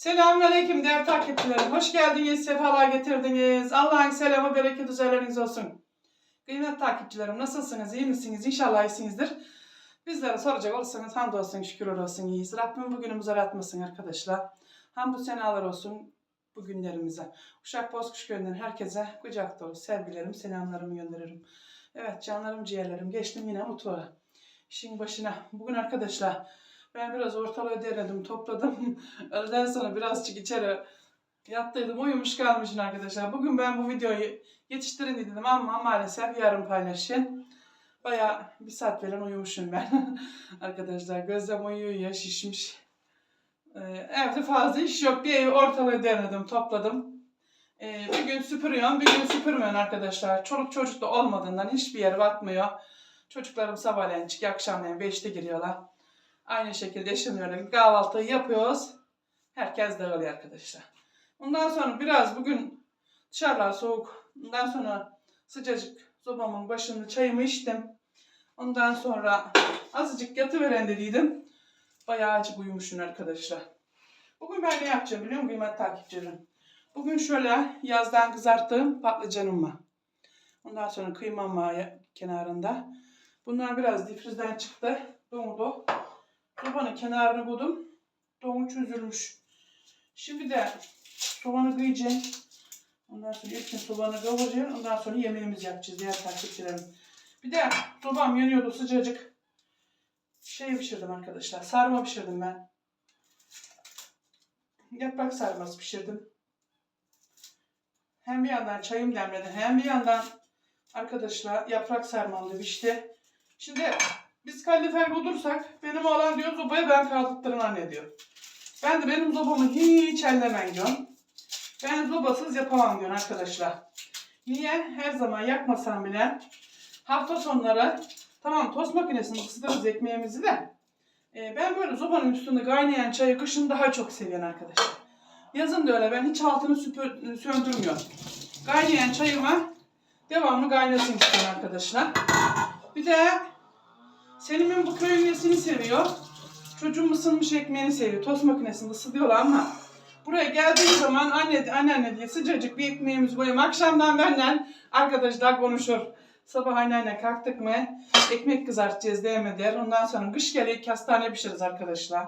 Selamünaleyküm değerli takipçilerim. Hoş geldiniz, sefalar getirdiniz. Allah'ın selamı, bereket üzerleriniz olsun. Kıymetli takipçilerim nasılsınız, iyi misiniz? İnşallah iyisinizdir. Bizlere soracak olursanız hamdolsun, şükürler olsun iyiyiz. Rabbim bugünümüzü aratmasın arkadaşlar. Hamdü senalar olsun bugünlerimize. Uşak Bozkuş Köyü'nden herkese kucak dolu sevgilerim, selamlarımı gönderirim. Evet canlarım, ciğerlerim. Geçtim yine mutfağa. İşin başına. Bugün arkadaşlar ben biraz ortalığı derledim, topladım. Öğleden sonra birazcık içeri yattıydım, uyumuş kalmışım arkadaşlar. Bugün ben bu videoyu yetiştirin dedim ama maalesef yarın paylaşayım. Bayağı bir saat falan uyumuşum ben. arkadaşlar gözlem uyuyor ya şişmiş. Ee, evde fazla iş yok diye ortalığı derledim, topladım. Ee, bir gün süpürüyorum, bir gün süpürmüyorum arkadaşlar. Çoluk çocuk da olmadığından hiçbir yere batmıyor. Çocuklarım sabahleyin çıkıyor, akşamleyin 5'te giriyorlar. Aynı şekilde yaşanıyorlar. Kahvaltıyı yapıyoruz. Herkes dağılıyor arkadaşlar. Ondan sonra biraz bugün dışarılar soğuk. Ondan sonra sıcacık sobamın başında çayımı içtim. Ondan sonra azıcık yatıveren dediydim. Bayağı acık uyumuşum arkadaşlar. Bugün ben ne yapacağım biliyor musun kıymetli takipçilerim? Bugün şöyle yazdan kızarttığım patlıcanım var. Ondan sonra kıymam var kenarında. Bunlar biraz difrizden çıktı. Dondu. Sobanın kenarını buldum. Donu çözülmüş. Şimdi de sobanı kıyacağım. Ondan sonra ilk gün sobanı kavuracağım. Ondan sonra yemeğimizi yapacağız diğer takipçilerim. Bir de sobam yanıyordu sıcacık. Şey pişirdim arkadaşlar. Sarma pişirdim ben. Yaprak sarması pişirdim. Hem bir yandan çayım demledi hem bir yandan arkadaşlar yaprak sarmam pişti. Şimdi biz kalorifer bulursak benim oğlan diyor zobaya ben kaldırttırın anne diyor. Ben de benim zobamı hiç ellemen diyorum. Ben zobasız yapamam diyor arkadaşlar. Niye? Her zaman yakmasam bile hafta sonları tamam tost makinesinde ısıtırız ekmeğimizi de e, ben böyle zobanın üstünde kaynayan çayı kışın daha çok seviyorum arkadaşlar. Yazın da öyle ben hiç altını süpür, söndürmüyorum. Kaynayan çayıma devamlı kaynasın istiyorum arkadaşlar. Bir de Selim'in bu köyün nesini seviyor. Çocuğum ısınmış ekmeğini seviyor. Tost makinesinde ısıtıyorlar ama buraya geldiği zaman anne, anneanne diye sıcacık bir ekmeğimizi koyayım. Akşamdan benden arkadaşlar konuşur. Sabah anneanne kalktık mı ekmek kızartacağız der. Ondan sonra kış geliyor hastane pişiririz arkadaşlar.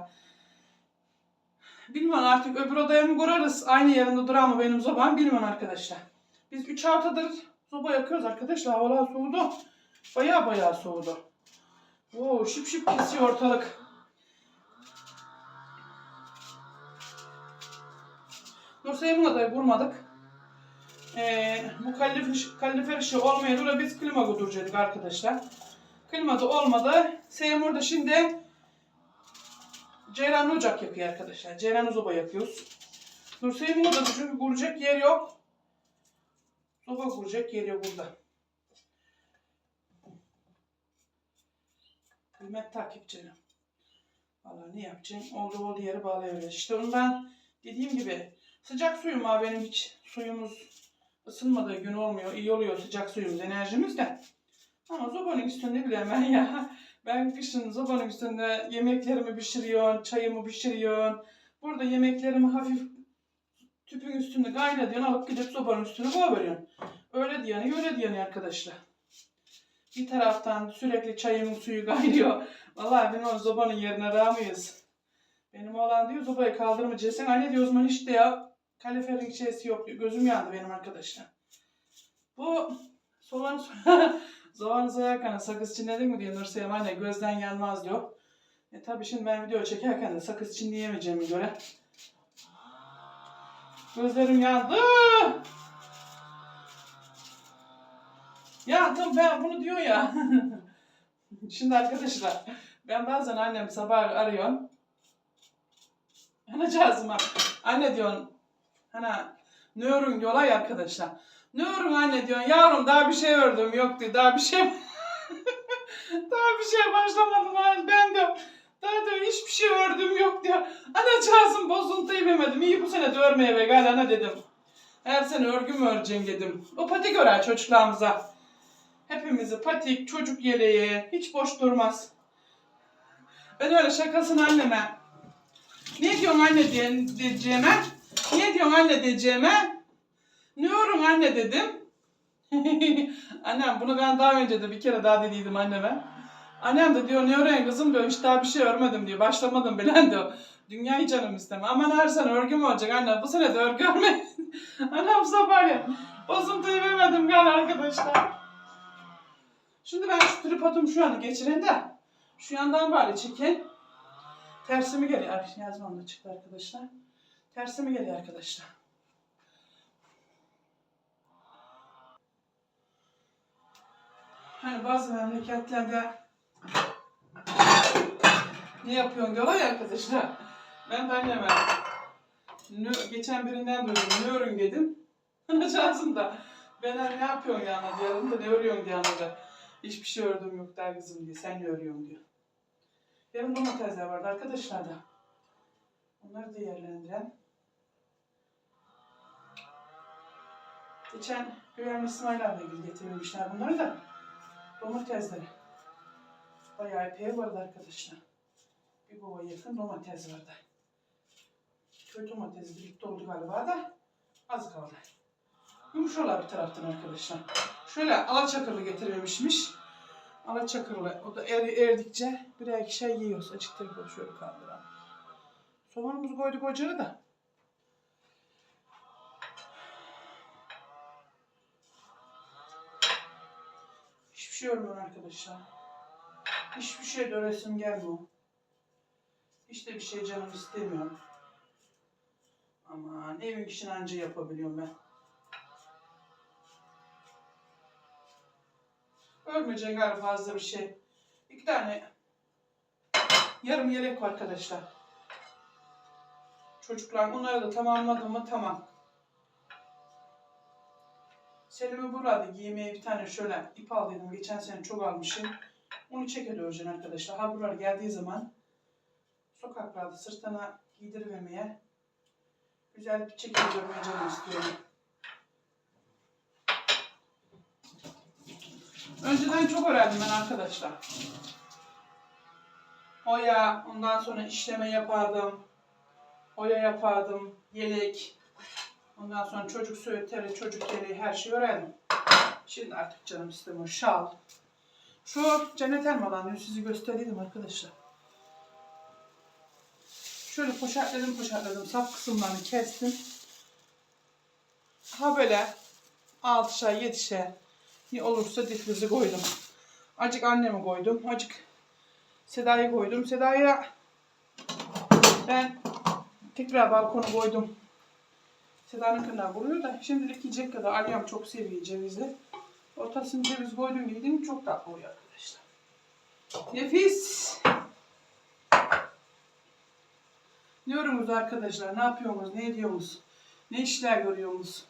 Bilmem artık öbür odaya mı kurarız? Aynı yerinde durar mı benim sobam bilmem arkadaşlar. Biz 3 haftadır soba yakıyoruz arkadaşlar. Havalar soğudu. Baya baya soğudu. Oo, şıp şıp kesiyor ortalık. Nursay'ımın adayı vurmadık. Ee, bu kalorifer, kalorifer işi olmayınca da biz klima kurduracaktık arkadaşlar. Klima da olmadı. Seymour da şimdi Ceyran ocak yapıyor arkadaşlar. Ceyran zoba yapıyoruz. Nursay'ımın odada çünkü kuracak yer yok. Zoba kuracak yer yok burada. Kıymetli takipçilerim. Valla ne yapacaksın? Oldu oldu yere bağlayabilir. İşte onu ben dediğim gibi sıcak suyum var benim hiç suyumuz ısınmadığı gün olmuyor. İyi oluyor sıcak suyumuz enerjimiz de. Ama zobanın üstünde bilemem ya. Ben kışın zobanın üstünde yemeklerimi pişiriyorum, çayımı pişiriyorum. Burada yemeklerimi hafif tüpün üstünde kaynatıyorsun alıp gidip sobanın üstüne koyuyorsun. Öyle diyeni öyle diyeni arkadaşlar. Bir taraftan sürekli çayımın suyu kaynıyor. Vallahi ben o zobanın yerine ramıyız. Benim oğlan diyor zobayı kaldırmayacaksın. Anne diyor o zaman hiç de ya kaliferin şeysi yok diyor. Gözüm yandı benim arkadaşlar. Bu soğan soğan soyarken sakız çiğnedin mi diyor Nurseyem anne gözden yanmaz diyor. E tabi şimdi ben video çekerken de sakız çiğneyemeyeceğime göre gözlerim yandı. Ya tabii ben bunu diyor ya. Şimdi arkadaşlar ben bazen annem sabah arıyorum. Anacığızıma anne diyorsun hani ne örün arkadaşlar. Ne anne diyorsun yavrum daha bir şey ördüm yok diyor daha bir şey daha bir şey başlamadım ben, diyorum. Daha diyor hiçbir şey ördüm yok diyor. Anacığızım bozuntuyu vermedim. İyi bu sene de örmeye be gel ana dedim. Her sene örgü mü öreceğim dedim. O patik örer çocuklarımıza. Hepimizi patik, çocuk yeleği, hiç boş durmaz. Ben öyle şakasını anneme Ne diyorsun anne diye, diyeceğime? Ne diyorsun anne diyeceğime? Ne diyorsun anne dedim. Annem bunu ben daha önce de bir kere daha dediydim anneme. Annem de diyor ne öğren kızım diyor hiç daha bir şey örmedim diyor. Başlamadım bilen diyor. Dünyayı canım isteme. Aman her sene örgü mü olacak anne? Bu sene de örgü örme. Annem sabahleyin. Bozuntuyu vermedim gal arkadaşlar. Şimdi ben şu tripodumu şu anı geçireyim de. Şu yandan bari çekeyim. Tersimi geliyor. Ay, yazmam da çıktı arkadaşlar. Tersimi geliyor arkadaşlar. Hani bazı memleketlerde ne yapıyorsun diyorlar ya arkadaşlar. Ben de anneme ne, geçen birinden duydum. Ne örün dedim. Anacığım da ben ne yapıyorsun yani diyorum da ne örüyorsun diye anladı. Hiçbir şey ördüm yok der kızım diye. Sen ne örüyorsun diyor. Yarın domatesler vardı arkadaşlar da. Onları değerlendiren. Geçen Güvenli İsmail abi getirmişler bunları da. Domatesleri. Bayağı epey vardı arkadaşlar. Bir kova yakın domates vardı. Köy domatesi birlikte oldu galiba da az kaldı. Yumuşuyorlar bir taraftan arkadaşlar. Şöyle alaçakırlı getirmemişmiş. Alaçakırlı. O da er, erdikçe birer ikişer yiyoruz. Açık tarafı şöyle kaldıralım. Soğanımızı koyduk ocağa da. Hiçbir şey örmüyor arkadaşlar. Hiçbir şey de öresim gelmiyor. Hiç de bir şey canım istemiyor. Aman evin işini anca yapabiliyorum ben. Örmeyecek galiba fazla bir şey. İki tane yarım yelek var arkadaşlar. Çocuklar onları da tamamladım mı tamam. Selim'i burada giymeye bir tane şöyle ip aldıydım. Geçen sene çok almışım. Onu çeke arkadaşlar. Ha buralar geldiği zaman sokaklarda sırtına giydirivermeye güzel bir çeke örmeye canım istiyorum. Önceden çok öğrendim ben arkadaşlar. Oya, ondan sonra işleme yapardım. Oya yapardım, yelek. Ondan sonra çocuk süveteri, çocuk yeleği her şeyi öğrendim. Şimdi artık canım istemiyor. Şal. Şu cennet elmadan dün sizi göstereydim arkadaşlar. Şöyle poşetledim poşetledim. Sap kısımlarını kestim. Ha böyle 6'şer 7'şer ne olursa difrizi koydum. Acık annemi koydum. Acık Seda'yı koydum. Seda'ya ben tekrar balkonu koydum. Seda'nın kına vuruyor da şimdilik yiyecek kadar Aliyam çok seviyor cevizli. Ortasını ceviz koydum yedim çok tatlı oluyor arkadaşlar. Nefis. Ne yorumunuz arkadaşlar? Ne yapıyorsunuz? Ne ediyorsunuz? Ne işler görüyorsunuz?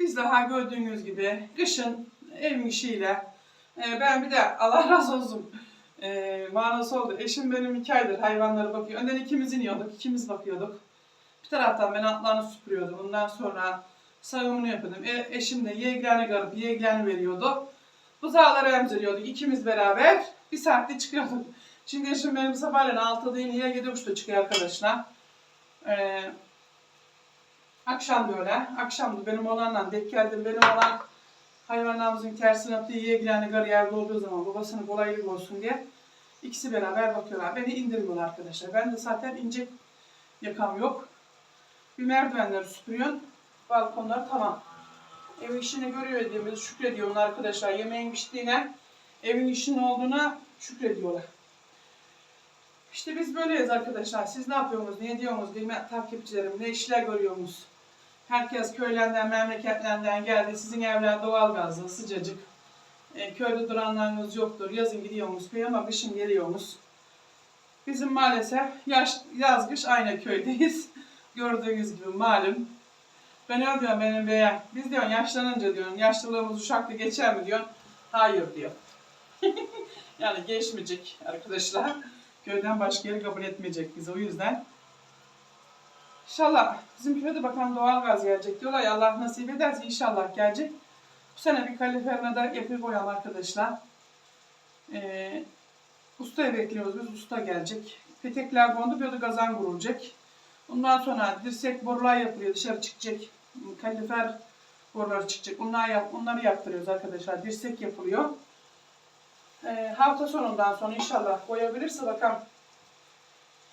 Biz daha gördüğünüz gibi kışın evin işiyle e, ben bir de Allah razı olsun e, manası oldu. Eşim benim iki aydır hayvanlara bakıyor. Önden ikimiz iniyorduk, ikimiz bakıyorduk. Bir taraftan ben atlarını süpürüyordum. Ondan sonra sağımını yapıyordum. E, eşim de yeğlerini garıp yeğlerini veriyordu. Buzağları emziriyorduk. ikimiz beraber bir saatte çıkıyorduk. Şimdi eşim benim sabahleyin 6'da iniyor, 7.30'da çıkıyor arkadaşlar. Ee, akşam da öyle. Akşam da benim oğlanla denk geldim. Benim oğlan hayvanlarımızın tersine attığı yeğlerini garı yerde olduğu zaman babasının kolaylık olsun diye ikisi beraber bakıyorlar. Beni indirmiyorlar arkadaşlar. Ben de zaten ince yakam yok. Bir merdivenleri süpürüyorsun. Balkonlar tamam. Ev işini görüyor dediğimiz şükrediyor arkadaşlar. Yemeğin piştiğine, evin işinin olduğuna şükrediyorlar. İşte biz böyleyiz arkadaşlar. Siz ne yapıyorsunuz, ne ediyorsunuz, kıymetli takipçilerim, ne işler görüyorsunuz? Herkes köylerden, memleketlerden geldi. Sizin evler doğalgazlı, sıcacık. E, köyde duranlarınız yoktur. Yazın gidiyorsunuz köye ama kışın geliyorsunuz. Bizim maalesef yaş, yaz kış aynı köydeyiz. Gördüğünüz gibi malum. Ben öyle diyorum benim beya. Biz diyorsun yaşlanınca diyorsun yaşlılığımız uşakta geçer mi diyorsun. Hayır diyor. yani geçmeyecek arkadaşlar. Köyden başka yeri kabul etmeyecek bizi o yüzden. İnşallah bizim köyde bakan doğalgaz gelecek diyorlar ya Allah nasip ederse inşallah gelecek. Bu sene bir kaliferine de yapı boyam arkadaşlar. Ee, ustaya bekliyoruz biz. Usta gelecek. Petekler kondu, böyle gazan kurulacak. Ondan sonra dirsek borular yapılıyor, dışarı çıkacak. Kalifer boruları çıkacak. Onları, yap, onları yaptırıyoruz arkadaşlar. Dirsek yapılıyor. Ee, hafta sonundan sonra inşallah boyabilirse bakalım.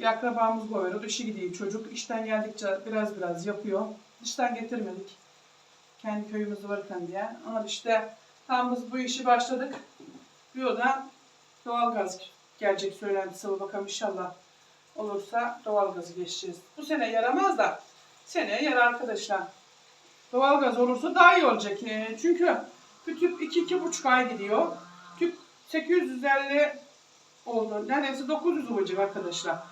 Bir akrabamız boyar. O da işe gidiyor çocuk. İşten geldikçe biraz biraz yapıyor. Dıştan getirmedik. Kendi köyümüzde varken diye. Ama işte tam biz bu işi başladık. Bir oda doğalgaz gelecek söylentisi. Bakalım inşallah olursa doğalgazı geçeceğiz. Bu sene yaramaz da seneye yarar arkadaşlar. Doğalgaz olursa daha iyi olacak. Ee, çünkü bir tüp 2-2,5 ay gidiyor. Tüp 850 oldu. Neredeyse 900 olacak arkadaşlar.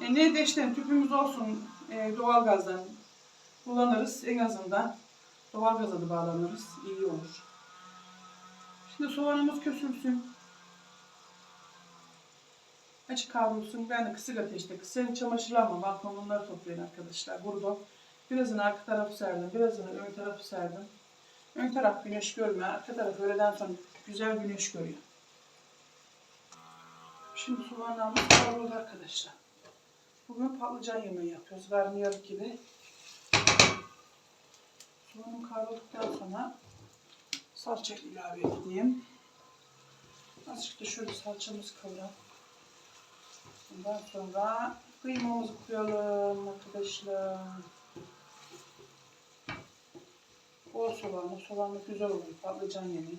E, ne de işte tüpümüz olsun e, doğalgazdan kullanırız en azından. Doğalgaza da bağlanırız. iyi olur. Şimdi soğanımız kösülsün. Açık kavrulsun. Ben de kısık ateşte kısayım. Çamaşırlanma. Balkon bunları toplayın arkadaşlar. Burada birazını arka tarafı serdim. Birazını ön tarafı serdim. Ön taraf güneş görmüyor. Arka taraf öğleden sonra güzel güneş görüyor. Şimdi soğanlarımız kavruldu arkadaşlar. Bugün patlıcan yemeği yapıyoruz. Garniyarlık gibi. Soğanım kavrulduktan sonra salça ilave edeyim. Azıcık da şöyle salçamızı kavuralım. Ondan sonra kıymamızı koyalım arkadaşlar. Bol soğanlı, soğanlı güzel oluyor. Patlıcan yemeği.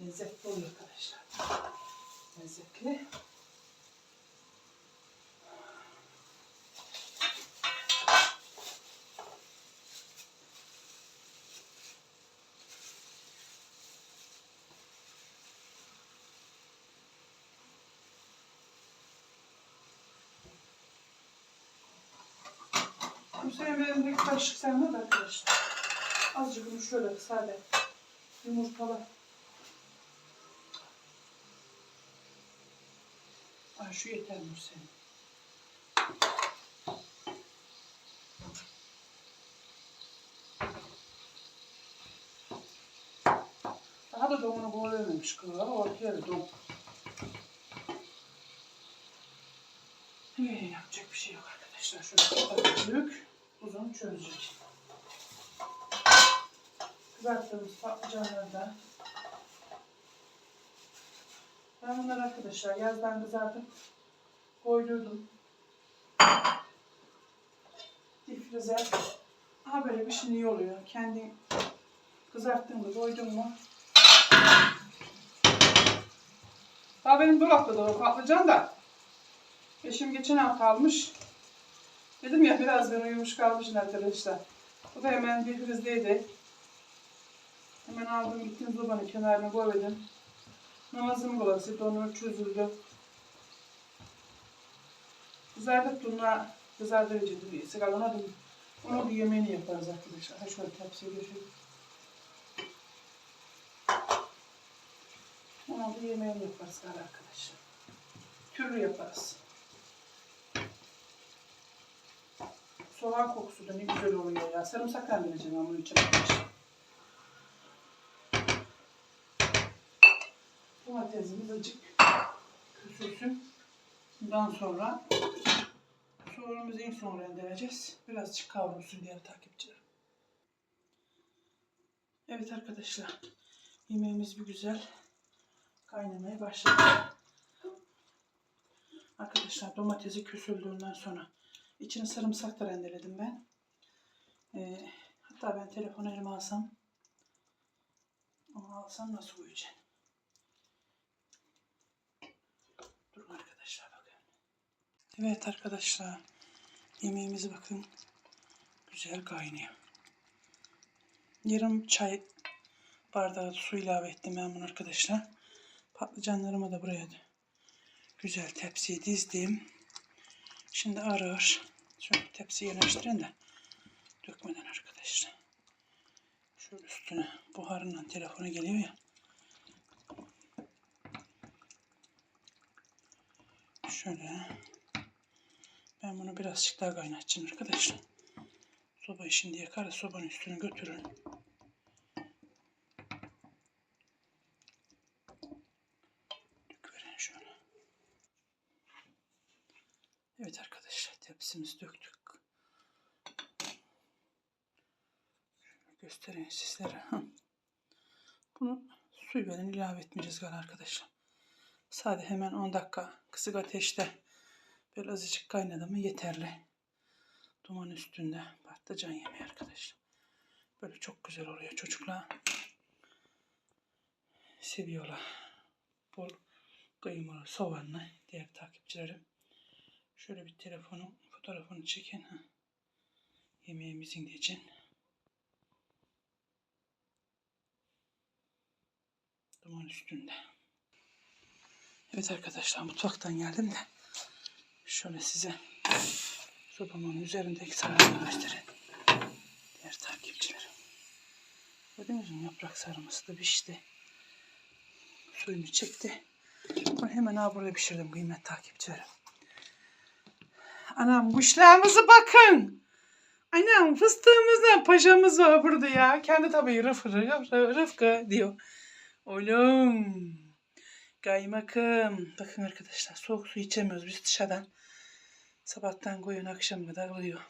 Lezzetli oluyor arkadaşlar. Lezzetli. Benim bir karışık sevmem arkadaşlar. Azıcık bunu şöyle sade yumurtalı. Ay şu yeter mi senin? Daha da domunu boğulamemiş kızlar. Ortaya da dom. Ee, yapacak bir şey yok arkadaşlar. Şöyle kapattık. Uzun çözecek. Kızarttığımız patlıcanları da ben bunları arkadaşlar yazdan kızartıp koydurdum. Difrize. Ha böyle bir şey iyi oluyor. Kendi kızarttığımda koydum mu? Daha benim dolapta da o patlıcan da. Eşim geçen hafta almış. Dedim ya biraz ben uyumuş kalmışım arkadaşlar. O da hemen difrizdeydi. Hemen aldım gittim zobanın kenarına koydum. Namazım bulasıydı onu çözüldü. Kızardık bununla kızardırıcı duruyor. Sıkalanadım. Onu bir yemeğini yaparız arkadaşlar. Ha şöyle tepsiye geçelim. Onu bir yemeğini yaparız arkadaşlar. Türlü yaparız. Soğan kokusu da ne güzel oluyor ya. Sarımsak rendeleyeceğim ben bunun için. Domatesimiz acık küsülsün. Bundan sonra soğanımızı en son rendeleyeceğiz. Birazcık kavrulsun diğer takipçilerim. Evet arkadaşlar. Yemeğimiz bir güzel kaynamaya başladı. Arkadaşlar domatesi küsüldüğünden sonra içine sarımsak da rendeledim ben. Ee, hatta ben telefonu elime alsam onu alsam nasıl koyacağım? Durun arkadaşlar bakın. Evet arkadaşlar. Yemeğimizi bakın. Güzel kaynıyor. Yarım çay bardağı su ilave ettim ben bunu arkadaşlar. Patlıcanlarımı da buraya güzel tepsiye dizdim. Şimdi ağır şöyle tepsiye yanaştırın da dökmeden arkadaşlar. Şöyle üstüne buharından telefona geliyor ya. Şöyle. Ben bunu birazcık daha kaynatacağım arkadaşlar. Sobayı şimdi yakarız. Sobanın üstüne götürün. Döküverin şöyle. Evet arkadaşlar tepsimizi döktük. Şöyle göstereyim sizlere. Bunu suyla ilave etmeyeceğiz galiba arkadaşlar. Sadece hemen 10 dakika kısık ateşte böyle azıcık kaynadı mı yeterli. Duman üstünde patlıcan yemeği arkadaşlar. Böyle çok güzel oluyor çocuklar. Seviyorlar. Bol kıymalı, soğanlı diğer takipçilerim. Şöyle bir telefonun fotoğrafını çekin. Yemeğimizin için. Duman üstünde. Evet arkadaşlar mutfaktan geldim de şöyle size sobamın üzerindeki sarımı göstereyim. Diğer takipçilerim. Gördünüz mü yaprak sarması da pişti. Suyunu çekti. Bunu hemen ha burada pişirdim kıymet takipçilerim. Anam kuşlarımıza bakın. Anam fıstığımızdan paşamız var burada ya. Kendi tabii Rıfkı, Rıfkı diyor. Oğlum. Kaymakım. Bakın arkadaşlar soğuk su içemiyoruz biz dışarıdan. Sabahtan koyun akşam kadar oluyor.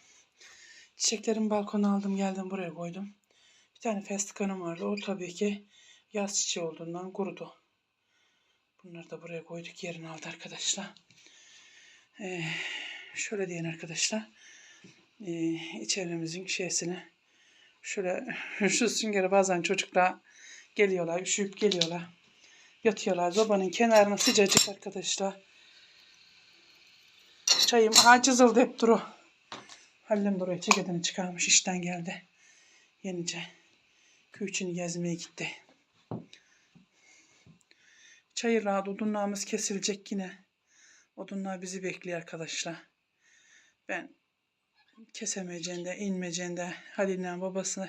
Çiçeklerimi balkona aldım geldim buraya koydum. Bir tane festikanım vardı. O tabii ki yaz çiçeği olduğundan kurudu. Bunları da buraya koyduk yerini aldı arkadaşlar. Ee, şöyle diyen arkadaşlar. Ee, içerimizin şeysini şöyle şu süngeri bazen çocuklar geliyorlar, üşüyüp geliyorlar. Yatıyorlar. Zobanın kenarına sıcacık arkadaşlar. Çayım acizıldı hep duru. Halil'im buraya ceketini çıkarmış işten geldi. Yenice. Küçüğünü gezmeye gitti. Çayırlar, odunlarımız kesilecek yine. Odunlar bizi bekliyor arkadaşlar. Ben kesemeyeceğinde, inmeyeceğinde Halil'le babasını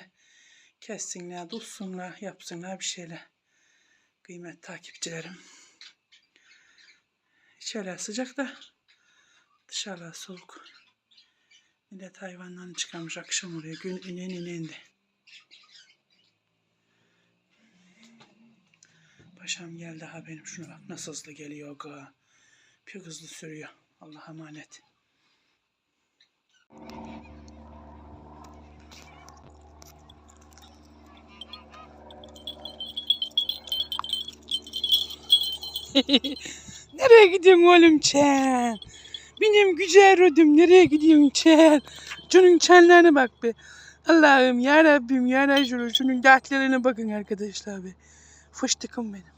kessinler, tutsunlar, yapsınlar bir şeyler. Kıymet takipçilerim. İçeriler sıcak da dışarılar soğuk. Millet hayvanlarını çıkarmış akşam oluyor. Gün inen inendi. Paşam geldi ha benim. Şuna bak nasıl hızlı geliyor. Ga. Bir hızlı sürüyor. Allah'a emanet. Nereye gidiyorsun oğlum Çen? Benim güzel ödüm nereye gidiyorsun Çen? Şunun çenlerine bak be. Allah'ım ya Rabbim ya Resulü şunun dertlerine bakın arkadaşlar be. Fıştıkım benim.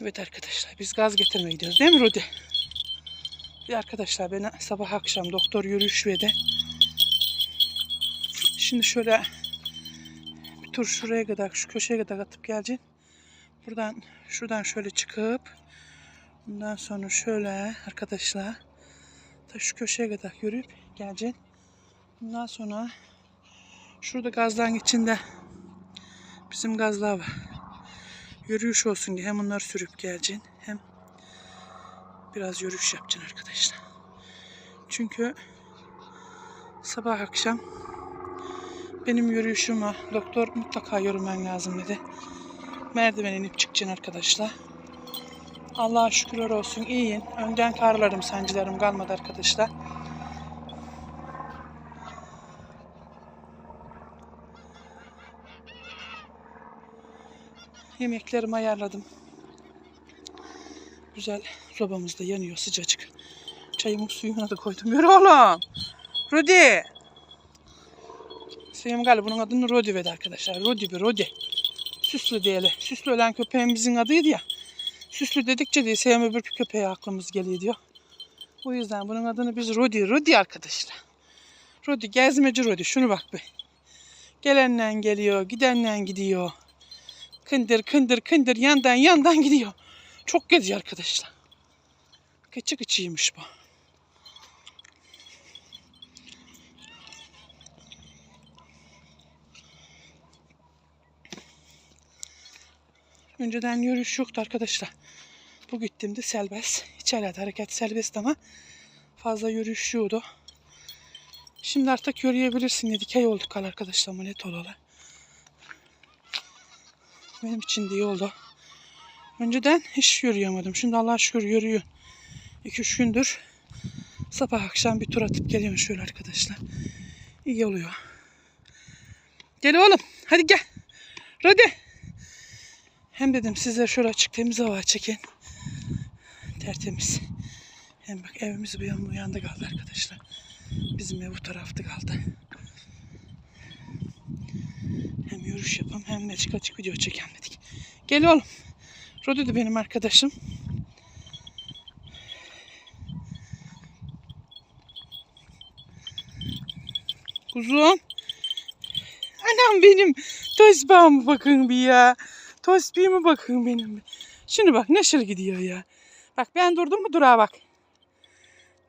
Evet arkadaşlar biz gaz getirmeye gidiyoruz değil mi Rudi? Bir arkadaşlar beni sabah akşam doktor yürüyüş ve de şimdi şöyle bir tur şuraya kadar şu köşeye kadar atıp geleceğim. Buradan şuradan şöyle çıkıp bundan sonra şöyle arkadaşlar ta şu köşeye kadar yürüyüp geleceğim. Bundan sonra şurada gazdan içinde bizim gazlar var. Yürüyüş olsun diye hem onları sürüp geleceksin hem biraz yürüyüş yapacaksın arkadaşlar. Çünkü sabah akşam benim yürüyüşümü doktor mutlaka yürümen lazım dedi. Merdiven inip çıkacaksın arkadaşlar. Allah'a şükürler olsun iyiyim. Önden karlarım sancılarım kalmadı arkadaşlar. Yemeklerimi ayarladım. Güzel sobamız da yanıyor sıcacık. Çayımın suyuna da koydum. Yürü oğlum. Rudi. Sevim galiba bunun adını Rodi verdi arkadaşlar. Rodi bir Rodi. Süslü diyelim. Süslü olan köpeğimizin adıydı ya. Süslü dedikçe diye Sevim öbür köpeğe aklımız geliyor diyor. O yüzden bunun adını biz Rodi. Rodi arkadaşlar. Rodi gezmeci Rodi. Şunu bak be. Gelenden geliyor, gidenden gidiyor. Kındır kındır kındır yandan yandan gidiyor. Çok geziyor arkadaşlar. Keçi kıçıymış bu. Önceden yürüyüş yoktu arkadaşlar. Bu gittiğimde serbest. İçeride hareket serbest ama fazla yürüyüş. Şimdi artık yürüyebilirsin. Dikey olduk arkadaşlar net olalı. Benim için de iyi oldu. Önceden hiç yürüyemedim. Şimdi Allah'a şükür yürüyor. 2-3 gündür Sabah akşam bir tur atıp geliyorum şöyle arkadaşlar. İyi oluyor. Gel oğlum. Hadi gel. Hadi. Hem dedim size şöyle açık temiz hava çekin. Tertemiz. Hem bak evimiz bir yan bu yanda kaldı arkadaşlar. Bizim ev bu tarafta kaldı. Hem yürüyüş yapalım hem de açık açık video çekelim dedik. Gel oğlum. Rodi de benim arkadaşım. Kuzum. Anam benim. Tosbağa mı bakın bir ya. Tosbiğe mi bakın benim. Şimdi bak neşir gidiyor ya. Bak ben durdum mu durağa bak.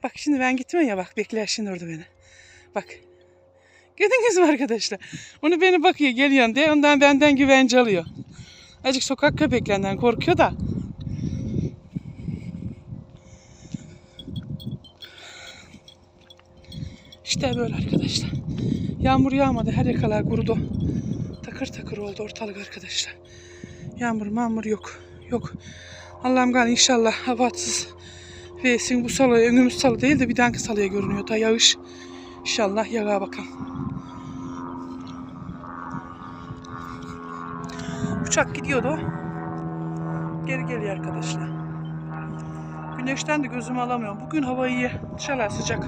Bak şimdi ben gitmiyorum ya bak bekler şimdi orada beni. Bak. Gördünüz mü arkadaşlar? Onu beni bakıyor geliyorsun diye ondan benden güvence alıyor. Azıcık sokak köpeklerinden korkuyor da. İşte böyle arkadaşlar. Yağmur yağmadı. Her yakalar kurudu. Takır takır oldu ortalık arkadaşlar. Yağmur mağmur yok. Yok. Allah'ım gal inşallah havatsız ve bu salı önümüz salı değil de bir dahaki salıya görünüyor. Da yağış. İnşallah yağa bakalım. Uçak gidiyordu. Geri geliyor arkadaşlar. Güneşten de gözümü alamıyorum. Bugün hava iyi. Dışarılar sıcak.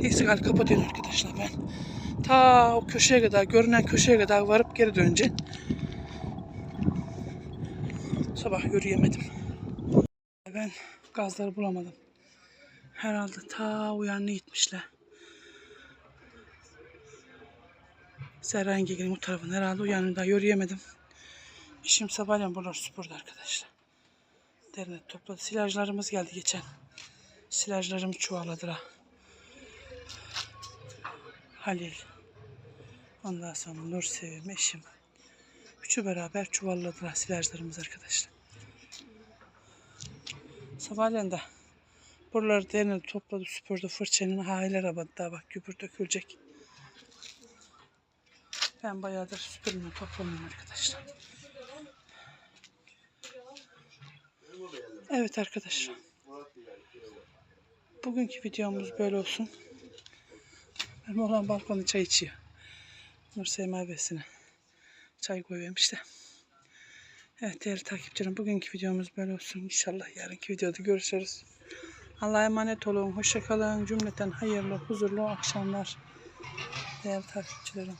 Neyse galiba kapatıyorum arkadaşlar ben. Ta o köşeye kadar, görünen köşeye kadar varıp geri döneceğim. Sabah yürüyemedim. Ben gazları bulamadım. Herhalde ta uyanına gitmişler. Serengil'in bu tarafın herhalde uyanında yürüyemedim. İşim sabahleyin buralar süpürdü arkadaşlar. Dernet topladı. Silajlarımız geldi geçen. Silajlarımı çuvalladılar. Halil. Ondan sonra Nur Sevim, eşim. Üçü beraber çuvalladılar silajlarımız arkadaşlar. Sabahleyin de buraları derine topladı, süpürdü, fırçanın hailer abadı daha bak gübür dökülecek. Ben bayağıdır süpürmüyorum, toplamıyorum arkadaşlar. Evet arkadaşlar. Bugünkü videomuz böyle olsun. Benim oğlan balkonda çay içiyor. Nur Seyma besine. Çay koyuyormuş da. Evet değerli takipçilerim bugünkü videomuz böyle olsun. İnşallah yarınki videoda görüşürüz. Allah'a emanet olun. Hoşçakalın. Cümleten hayırlı, huzurlu akşamlar. Değerli takipçilerim.